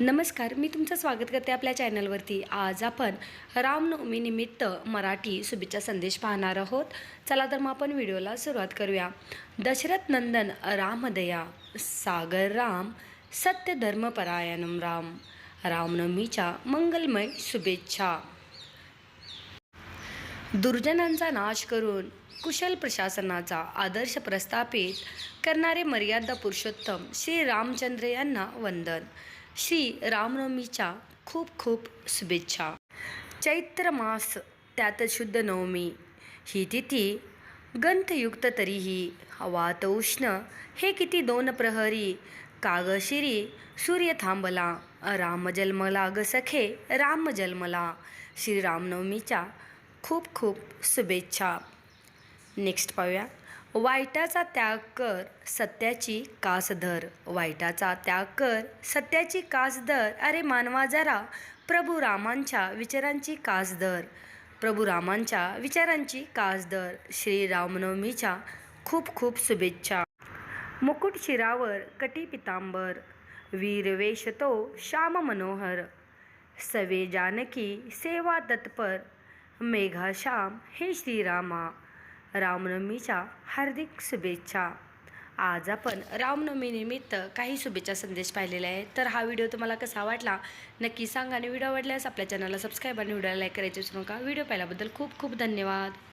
नमस्कार मी तुमचं स्वागत करते आपल्या चॅनलवरती. आज आपण रामनवमीनिमित्त मराठी शुभेच्छा संदेश पाहणार आहोत. चला तर मग आपण व्हिडिओला सुरुवात करूया. दशरथ नंदन रामदया सागर राम सत्य धर्मपरायणम राम. रामनवमीच्या मंगलमय शुभेच्छा. दुर्जनांचा नाश करून कुशल प्रशासनाचा आदर्श प्रस्थापित करणारे मर्यादा पुरुषोत्तम श्री रामचंद्र यांना वंदन. श्री रामनवमीच्या खूप खूप शुभेच्छा. चैत्र मास त्यात शुद्ध नवमी. ही तिथी गंथयुक्त तरीही. हवात उष्ण हे किती दोन प्रहरी. कागशिरी सूर्य थांबला. राम जन्मला ग सखे राम जन्मला. श्री रामनवमीच्या खूप खूप शुभेच्छा. नेक्स्ट पाहूया. वाईटाचा त्याग कर सत्याची कास धर वाईटाचा त्याग कर सत्याची कास धर अरे मानवा जरा प्रभू रामांच्या विचारांची कास धर प्रभू रामांच्या विचारांची कास धर श्री रामनवमीच्या खूप खूप शुभेच्छा. मुकुट शिरावर कटी पितांबर. वीरवेश तो श्याम मनोहर. सवे जानकी सेवा तत्पर. मेघा श्याम हे श्रीरामा. रामनवमीच्या हार्दिक शुभेच्छा. आज आपण रामनवमीनिमित्त काही शुभेच्छा संदेश पाहिलेले आहेत. तर हा व्हिडिओ तुम्हाला कसा वाटला? नक्की सांगा आणि व्हिडिओ आवडल्यास आपल्या चॅनलला सबस्क्राईब आणि व्हिडिओला लाईक करायचे विसरू नका. व्हिडिओ पाहिल्याबद्दल खूप खूप धन्यवाद.